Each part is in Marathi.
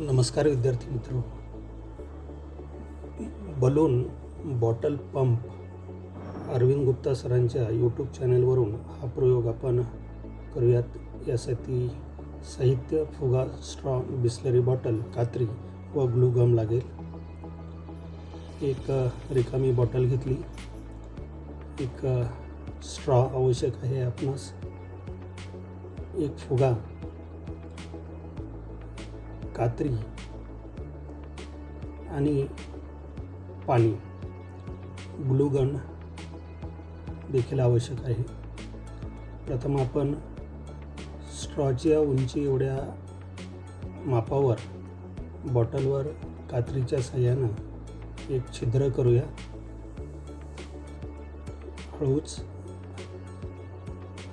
नमस्कार विद्यार्थी मित्र. Balloon bottle pump Arvind Gupta सरांच्या यूट्यूब चॅनलवरून हा प्रयोग आपण करूयात. यासाठी साहित्य फुगा स्ट्रॉ बिस्लरी बॉटल कात्री व ग्लू गम लागेल. एक रिकामी बॉटल घेतली. एक स्ट्रॉ आवश्यक आहे आपणास. एक फुगा कात्री आणि पाणी. ग्लूगन देखील आवश्यक आहे. प्रथम आपण स्ट्रॉच्या उंची एवढ्या मापावर बॉटलवर कात्रीच्या सहाय्यानं एक छिद्र करूया. हळूच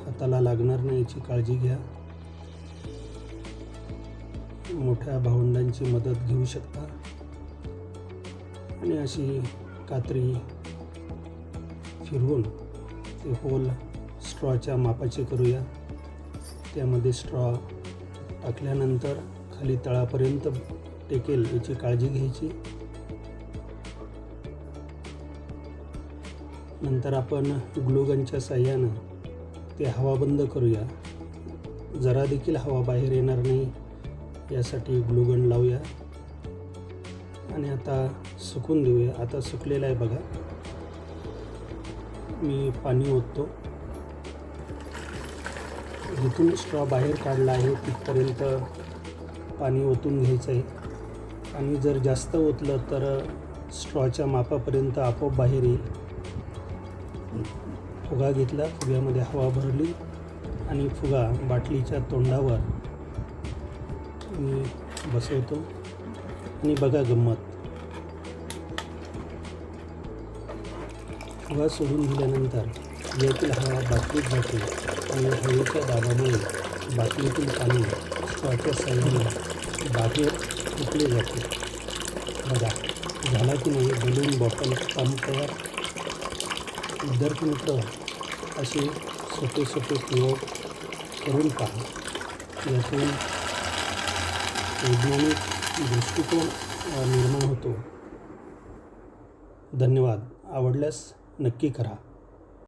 हाताला लागणार नाही याची काळजी घ्या. मोठ्या भावंडांची मदत घेऊ शकता. आणि अशी कात्री फिरवून ते होल स्ट्रॉच्या मापाचे करूया. त्यामध्ये स्ट्रॉ टाकल्यानंतर खाली तळापर्यंत टेकेल याची काळजी घ्यायची. नंतर आपण ग्लोगनच्या साह्यानं ते हवा बंद करूया. जरा देखील हवा बाहेर येणार नाही. यासाठी ग्लूगन लावूया. आणि आता सुकून देऊया. आता सुकलेला आहे बघा. मी पाणी ओततो. जिथून स्ट्रॉ बाहेर काढला आहे तिथपर्यंत पाणी ओतून घ्यायचं आहे. आणि जर जास्त ओतलं तर स्ट्रॉच्या मापापर्यंत आपोआप बाहेर येईल. फुगा घेतला. फुग्यामध्ये हवा भरली. आणि फुगा बाटलीच्या तोंडावर मी बसवतो. आणि बघा गंमत. फुगा सोडून दिल्यानंतर यातील हवा बाटलीत जाते आणि हवेच्या दाबामुळे बाटलीतील पाणी स्ट्रॉच्या साईडने बाहेर फुटले जाते. बघा झाला की नाही बलून बॉटल पंप तयार? विद्यार्थी मित्र असे सोपे सोपे प्रयोग करून पहा. यातून वैज्ञानिक दृष्टिकोन निर्माण होतो. धन्यवाद. आवडल्यास नक्की करा.